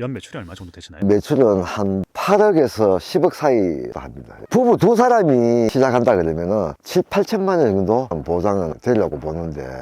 연 매출이 얼마 정도 되시나요? 매출은 한 8억에서 10억 사이 합니다. 부부 두 사람이 시작한다 그러면은 7, 8천만 원 정도 보장은 되려고 보는데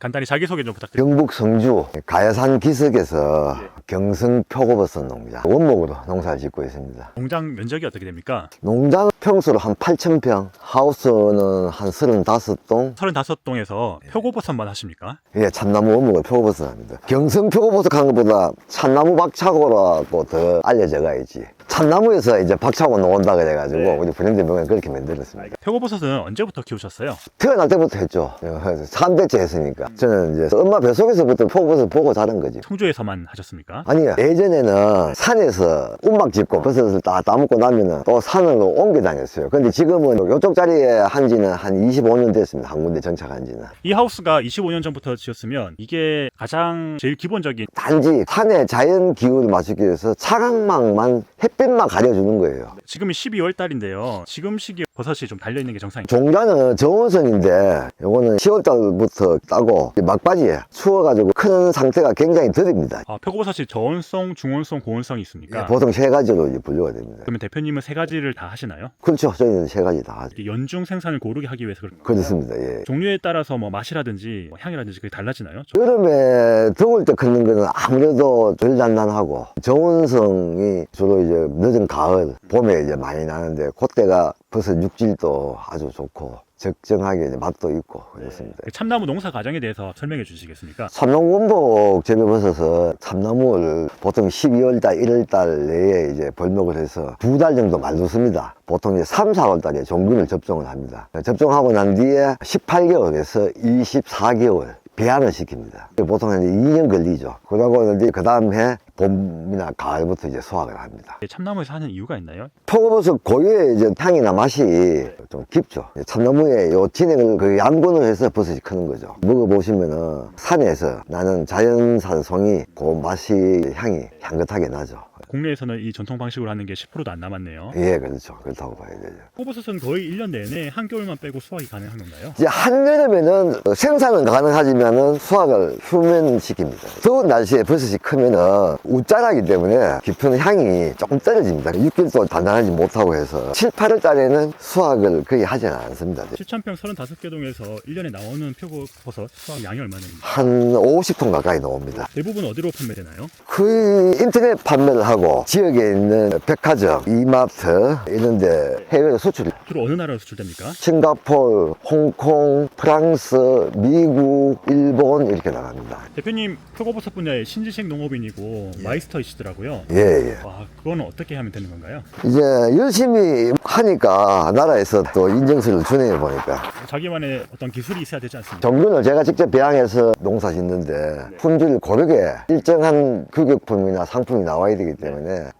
간단히 자기소개 좀 부탁드립니다. 경북 성주 가야산 기슭에서 경성 표고버섯 농장 원목으로 농사를 짓고 있습니다. 공장 면적이 어떻게 됩니까? 농장 평수로 한 8,000평, 하우스는 한 35동, 35동에서 표고버섯만 하십니까? 예, 참나무 원목을 표고버섯 합니다. 경성 표고버섯 하는 것보다 참나무 박차고라고 더 알려져가 있지. 참나무에서 이제 박차고 나온다 그래가지고 네. 우리 브랜드 명을 그렇게 만들었습니다. 표고버섯은 언제부터 키우셨어요? 태어날 때부터 했죠. 3대째 했으니까. 저는 이제 엄마 뱃속에서부터 표고버섯 보고 자란 거지. 청주에서만 하셨습니까? 아니요. 예전에는 산에서 움막 짓고 버섯을 다 따먹고 나면은 또 산으로 옮겨 다녔어요. 근데 지금은 이쪽 자리에 한 지는 한 25년 됐습니다. 한 군데 정착한 지는. 이 하우스가 25년 전부터 지었으면 이게 가장 제일 기본적인 단지 산의 자연 기후를 맞추기 위해서 차광망만 햇빛 만 가려주는 거예요. 지금이 12월 달인데요. 지금 시기에 버섯이 좀 달려 있는 게 정상입니다. 종자는 저온성인데 요거는 10월 달부터 따고 막바지에 추워가지고 큰 상태가 굉장히 더딥니다. 아, 표고버섯이 저온성, 중온성, 고온성이 있습니까? 보통 세 가지로 이제 분류가 됩니다. 그러면 대표님은 세 가지를 다 하시나요? 그렇죠. 저희는 세 가지 다 하죠. 이렇게 연중 생산을 고르게 하기 위해서 그런 그렇습니다. 예. 종류에 따라서 뭐 맛이라든지 뭐 향이라든지 그게 달라지나요? 여름에 더울 때 걷는 거는 아무래도 덜 단단하고 저온성이 주로 이제 늦은 가을, 봄에 이제 많이 나는데 그때가 버섯 육질도 아주 좋고 적정하게 이제 맛도 있고 그렇습니다. 그 참나무 농사 과정에 대해서 설명해 주시겠습니까? 삼농원복 재배버섯은 참나무를 보통 12월 달, 1월 달 내에 이제 벌목을 해서 두 달 정도 말두습니다. 보통 이제 3, 4월 달에 종균을 접종을 합니다. 접종하고 난 뒤에 18개월에서 24개월 배양을 시킵니다. 보통 한 2년 걸리죠. 그러고 이제 그 다음 해 봄이나 가을부터 이제 수확을 합니다. 참나무에서 하는 이유가 있나요? 표고버섯 고유의 이제 향이나 맛이 좀 깊죠. 참나무에 요 진액을 그 양분을 해서 버섯이 크는 거죠. 먹어보시면은 산에서 나는 자연산송이 그 맛이 향이 향긋하게 나죠. 국내에서는 이 전통 방식으로 하는 게 10%도 안 남았네요. 예, 그렇죠. 그렇다고 봐야 되죠. 표고버섯은 거의 1년 내내 한겨울만 빼고 수확이 가능한 건가요? 이제 한여름에는 생산은 가능하지만은 수확을 휴면시킵니다. 더운 날씨에 버섯이 크면은 웃자라기 때문에 깊은 향이 조금 떨어집니다. 육질도 단단하지 못하고 해서 7, 8월 달에는 수확을 거의 하지는 않습니다. 7,000평 35개 동에서 1년에 나오는 표고버섯 수확 양이 얼마나 됩니까? 한 50톤 가까이 나옵니다. 대부분 어디로 판매되나요? 거의 인터넷 판매를 하고 지역에 있는 백화점, 이마트 이런 데 해외 수출 주로 어느 나라로 수출됩니까? 싱가포르, 홍콩, 프랑스, 미국, 일본 이렇게 나갑니다. 대표님 표고버섯 분야의 신지식 농업인이고 마이스터이시더라고요. 예, 예. 와, 그거는 어떻게 하면 되는 건가요? 이제 열심히 하니까 나라에서 또 인정서를 주네 보니까 자기만의 어떤 기술이 있어야 되지 않습니까? 정균을 제가 직접 배양해서 농사 짓는데 품질 고르게 일정한 규격품이나 상품이 나와야 되기 때문에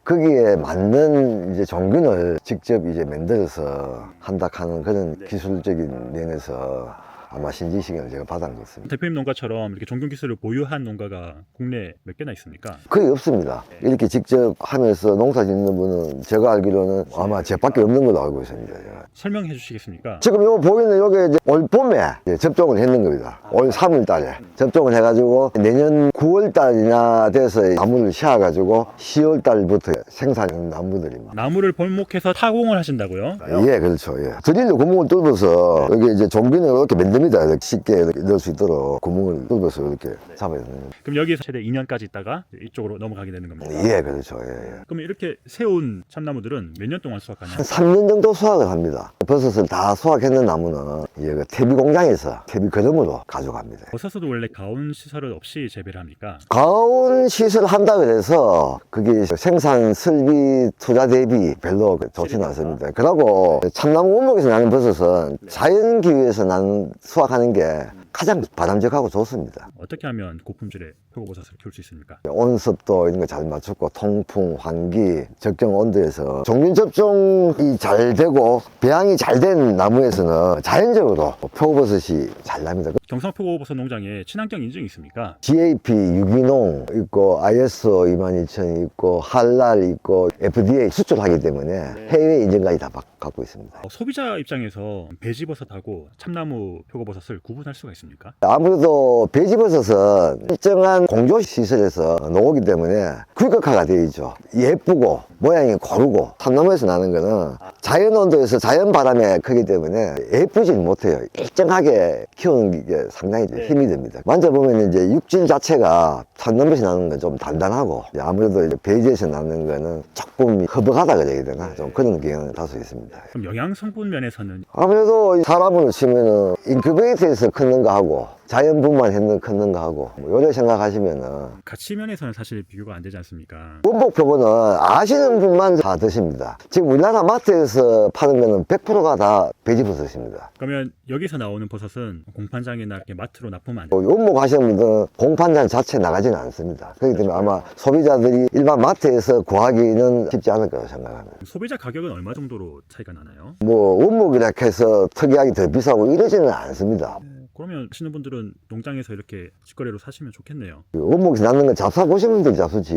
거기에 맞는 이제 정균을 직접 이제 만들어서 한다 하는 그런 기술적인 면에서 아마 신지식을 제가 같습니다. 대표님 농가처럼 이렇게 종균 기술을 보유한 농가가 국내 몇 개나 있습니까? 거의 없습니다. 이렇게 직접 하면서 농사 짓는 분은 제가 알기로는 아마 제밖에 없는 걸로 알고 있습니다. 제가. 설명해 주시겠습니까? 지금 요 보이는 요게 이제 올 봄에 이제 접종을 했는 겁니다. 올 3월 달에 접종을 해가지고 내년 9월 달이나 돼서 나무를 씌워가지고 10월 달부터 생산하는 나무들입니다. 나무를 벌목해서 타공을 하신다고요? 예, 그렇죠. 예. 드릴로 구멍을 뚫어서 여기 이제 종균을 이렇게 만 듭니다. 이렇게 쉽게 이렇게 넣을 수 있도록 구멍을 뚫어서 이렇게 잡아야 되는. 그럼 여기서 최대 2년까지 있다가 이쪽으로 넘어가게 되는 겁니다. 예, 그렇죠. 예, 예. 그러면 이렇게 세운 참나무들은 몇 년 동안 수확하나요? 한 3년 정도 수확을 합니다. 버섯을 다 수확했는 나무는 이제 그 퇴비 공장에서 퇴비 거름으로 가져갑니다. 버섯도 원래 가온 시설은 없이 재배를 합니까? 가온 시설 한다 그래서 그게 생산 설비 투자 대비 별로 좋지는 않습니다. 그러고 참나무 원목에서 나는 버섯은 자연 기후에서 나는 수확하는 게 가장 바람직하고 좋습니다. 어떻게 하면 고품질의 표고버섯을 키울 수 있습니까? 온습도 이런 거 잘 맞추고 통풍, 환기, 적정 온도에서 종균 접종이 잘 되고 배양이 잘 된 나무에서는 자연적으로 표고버섯이 잘 납니다. 경상 표고버섯 농장에 친환경 인증이 있습니까? GAP 유기농 있고 ISO 22000이 있고 할랄 있고 FDA 수출하기 때문에 해외 인증까지 다 받- 갖고 있습니다. 어, 소비자 입장에서 배지버섯하고 참나무 표고버섯을 구분할 수가 있습니까? 아무래도 베지버섯은 일정한 공조 시설에서 나오기 때문에 규격화가 되어 있죠. 예쁘고 모양이 고르고 참나무에서 나는 거는 자연 온도에서 자연 바람에 크기 때문에 예쁘진 못해요. 일정하게 키우는 게 상당히 네. 힘이 듭니다. 만져보면 이제 육질 자체가 참나무에서 나는 건 좀 단단하고 아무래도 이제 베이지에서 나는 거는 조금 허벅하다 그래야 되나 좀 그런 경향이 다소 있습니다. 그럼 영양 성분 면에서는 아무래도 사람으로 치면은 인큐베이터에서 크는 거 하고 자연분만 했는 거 하고 뭐 요래 생각하시면은 가치 면에서는 사실 비교가 안 되지 않습니까? 원복 표고는 아시는 분만 다 드십니다. 지금 우리나라 마트에서 파는 거는 100%가 다 베지버섯입니다. 그러면 여기서 나오는 버섯은 공판장이나 이렇게 마트로 납품은 안 돼요. 원목 하시는 분들은 공판장 자체 나가지는 않습니다. 그렇기 때문에 아마 소비자들이 일반 마트에서 구하기는 쉽지 않을 거라고 생각합니다. 소비자 가격은 얼마 정도로 차이가 나나요? 뭐 원목이라 해서 특이하게 더 비싸고 이러지는 않습니다. 그러면 하시는 분들은 농장에서 이렇게 직거래로 사시면 좋겠네요. 원목이 낳는 건 잡사 보신 분들이 잡수지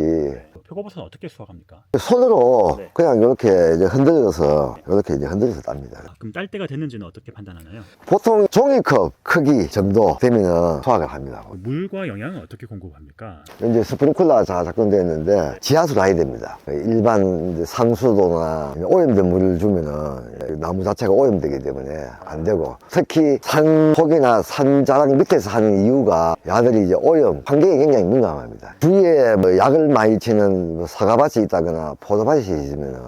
표고버섯은 어떻게 수확합니까? 손으로 네. 그냥 이렇게 이제 흔들어서 이렇게 이제 흔들어서 땁니다. 그럼 딸 때가 됐는지는 어떻게 판단하나요? 보통 종이컵 크기 정도 되면은 수확을 합니다. 물과 영양은 어떻게 공급합니까? 이제 스프링클러가 다 작동되어 있는데 지하수로 해야 됩니다. 일반 이제 상수도나 오염된 물을 주면은 나무 자체가 오염되기 때문에 안 되고 특히 산폭이나 산자락 밑에서 하는 이유가 야들이 이제 오염 환경에 굉장히 민감합니다. 주위에 뭐 약을 많이 치는 뭐 사과밭이 있다거나 포도밭이 있으면은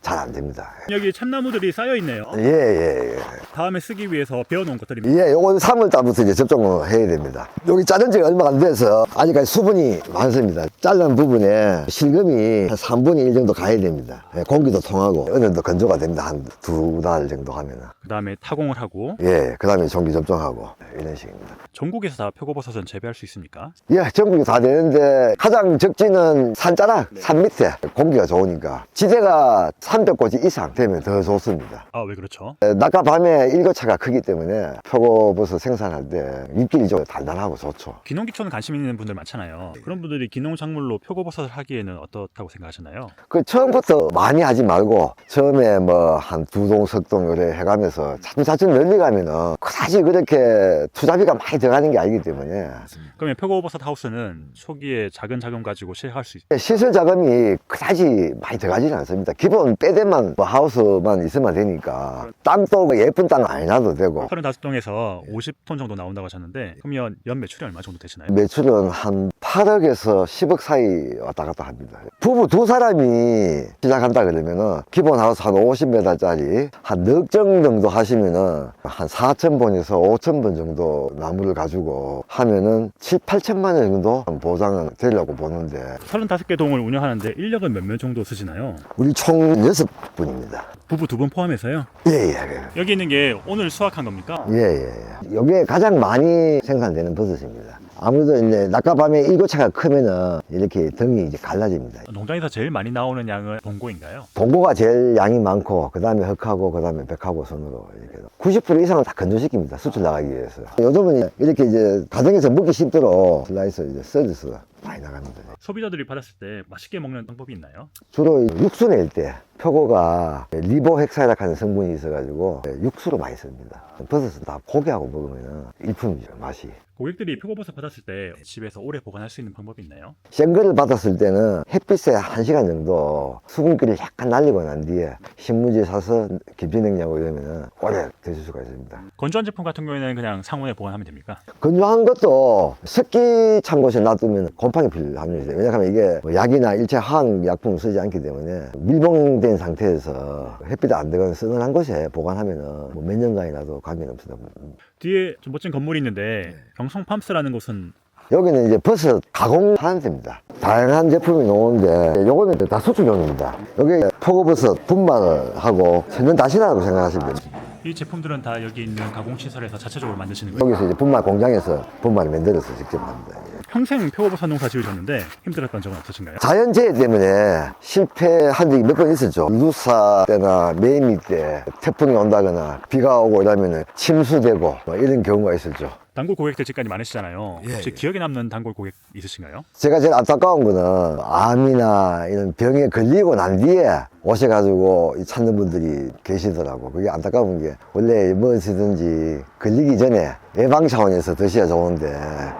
잘 안 됩니다. 여기 참나무들이 쌓여 있네요. 예, 예, 예. 다음에 쓰기 위해서 베어놓은 것들입니다. 예, 요건 3월 달부터 이제 접종을 해야 됩니다. 여기 자른 지가 얼마 안 돼서 아직까지 수분이 많습니다. 자른 부분에 실금이 한 3분의 1 정도 가야 됩니다. 예, 공기도 통하고 어느 정도 건조가 됩니다. 한 두 달 정도 하면은. 그 다음에 타공을 하고 예, 그 다음에 종기 접종하고 이런 식입니다. 전국에서 다 표고버섯은 재배할 수 있습니까? 예, 전국이 다 되는데 가장 적지는 산자락, 산 밑에 공기가 좋으니까 지대가 300고지 이상 되면 더 좋습니다. 아 왜 그렇죠? 에, 낮과 밤에 일교차가 크기 때문에 표고버섯 생산할 때 입질이 좀 단단하고 좋죠. 귀농귀촌 관심 있는 분들 많잖아요. 그런 분들이 귀농작물로 표고버섯을 하기에는 어떻다고 생각하시나요? 그 처음부터 많이 하지 말고 처음에 뭐 한 두 동, 석동 요래 해가면서 차츰차츰 늘려가면은 그다지 그렇게 투자비가 많이 들어가는 게 아니기 때문에 그러면 표고버섯 하우스는 초기에 작은 자금 가지고 시작할 수 있... 시설 자금이 그다지 많이 들어가지는 않습니다. 기본 빼대만 뭐 하우스만 있으면 되니까 땅도 뭐 예쁜 땅안 놔도 되고 35동에서 50톤 정도 나온다고 하셨는데 그러면 연 매출이 얼마 정도 되시나요? 매출은 한 8억에서 10억 사이 왔다 갔다 합니다. 부부 두 사람이 시작한다 그러면은 기본 하우스 한 50m짜리 한 넉 정 정도 하시면은 한 4천 본 에서 5천 본 정도 나무를 가지고 하면은 7, 8천만 원 정도 보장은 되려고 보는데 35개 동을 운영하는데 인력은 몇 명 정도 쓰시나요? 우리 총 6분입니다. 부부 두 분 포함해서요? 예, 예, 여기 있는 게 오늘 수확한 겁니까? 예, 예, 예. 여기에 가장 많이 생산되는 버섯입니다. 아무래도 이제 낮과 밤에 일교차가 크면은 이렇게 등이 이제 갈라집니다. 농장에서 제일 많이 나오는 양은 봉고인가요? 동고가 제일 양이 많고 그 다음에 흑하고 그 다음에 백하고 순으로 이렇게 90% 이상을 다 건조시킵니다 수출 나가기 위해서 요즘은 이렇게 이제 가정에서 먹기 쉽도록 슬라이스 이제 썰어서 많이 나갑니다 소비자들이 받았을 때 맛있게 먹는 방법이 있나요? 주로 육수 낼때 표고가 리보헥사이락하는 성분이 있어가지고 육수로 많이 씁니다 버섯은 다 고기하고 먹으면 일품이죠 맛이 고객들이 표고버섯 받았을 때 집에서 오래 보관할 수 있는 방법이 있나요? 생거를 받았을 때는 햇빛에 한 시간 정도 수분기를 약간 날리고 난 뒤에 신문지에 사서 김치냉장고 이러면 오래 드실 수가 있습니다. 건조한 제품 같은 경우에는 그냥 상온에 보관하면 됩니까? 건조한 것도 습기 찬 곳에 놔두면 곰팡이 필 확률이 있어요. 왜냐하면 이게 뭐 약이나 일체 화학 약품을 쓰지 않기 때문에 밀봉된 상태에서 햇빛 안 들어가는 서늘한 곳에 보관하면 뭐몇 년간이라도 관계는 없습니다. 뒤에 좀 멋진 건물이 있는데 경성 팜스라는 곳은 여기는 이제 버섯 가공하는 데입니다. 다양한 제품이 나오는데 요거는 다 수출용입니다. 여기 표고버섯 분말을 하고 천연 다시라고 생각하시면 됩니다. 이 제품들은 다 여기 있는 가공시설에서 자체적으로 만드시는 거예요? 여기서 이제 분말 공장에서 분말을 만들어서 직접 합니다. 평생 표고버섯 농사 지으셨는데 힘들었던 적은 없으신가요? 자연재해 때문에 실패한 적이 몇 번 있었죠. 루사 때나 매미 때 태풍이 온다거나 비가 오고 이러면 침수되고 뭐 이런 경우가 있었죠. 단골 고객들 집까지 많으시잖아요. 예, 혹시 예. 기억에 남는 단골 고객 있으신가요? 제가 제일 안타까운 거는 암이나 이런 병에 걸리고 난 뒤에 오셔가지고 이 찾는 분들이 계시더라고. 그게 안타까운 게 원래 무엇이든지 걸리기 전에 예방 차원에서 드셔야 좋은데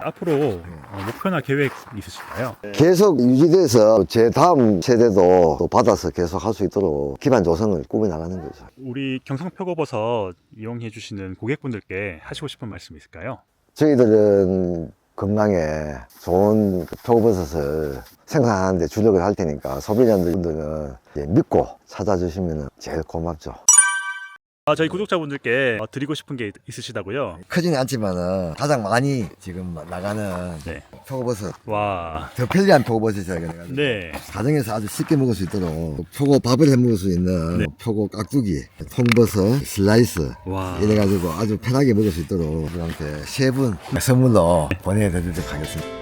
앞으로 어, 목표나 계획 있으실까요? 계속 유지돼서 제 다음 세대도 또 받아서 계속 할 수 있도록 기반 조성을 꾸며 나가는 거죠. 우리 경성 표고버섯 이용해 주시는 고객분들께 하시고 싶은 말씀 있을까요? 저희들은 건강에 좋은 그 표고버섯을 생산하는데 주력을 할 테니까 소비자분들은 믿고 찾아주시면 제일 고맙죠. 아, 저희 구독자분들께 어, 드리고 싶은 게 있- 있으시다고요? 크지는 않지만은 가장 많이 지금 나가는 네. 표고버섯 와, 더 편리한 표고버섯이라고 해가지고 네. 가정에서 아주 쉽게 먹을 수 있도록 표고 밥을 해 먹을 수 있는 네. 표고 깍두기, 통버섯, 슬라이스 와. 이래가지고 아주 편하게 먹을 수 있도록 여러분한테 세 분 선물로 보내드리도록 하겠습니다.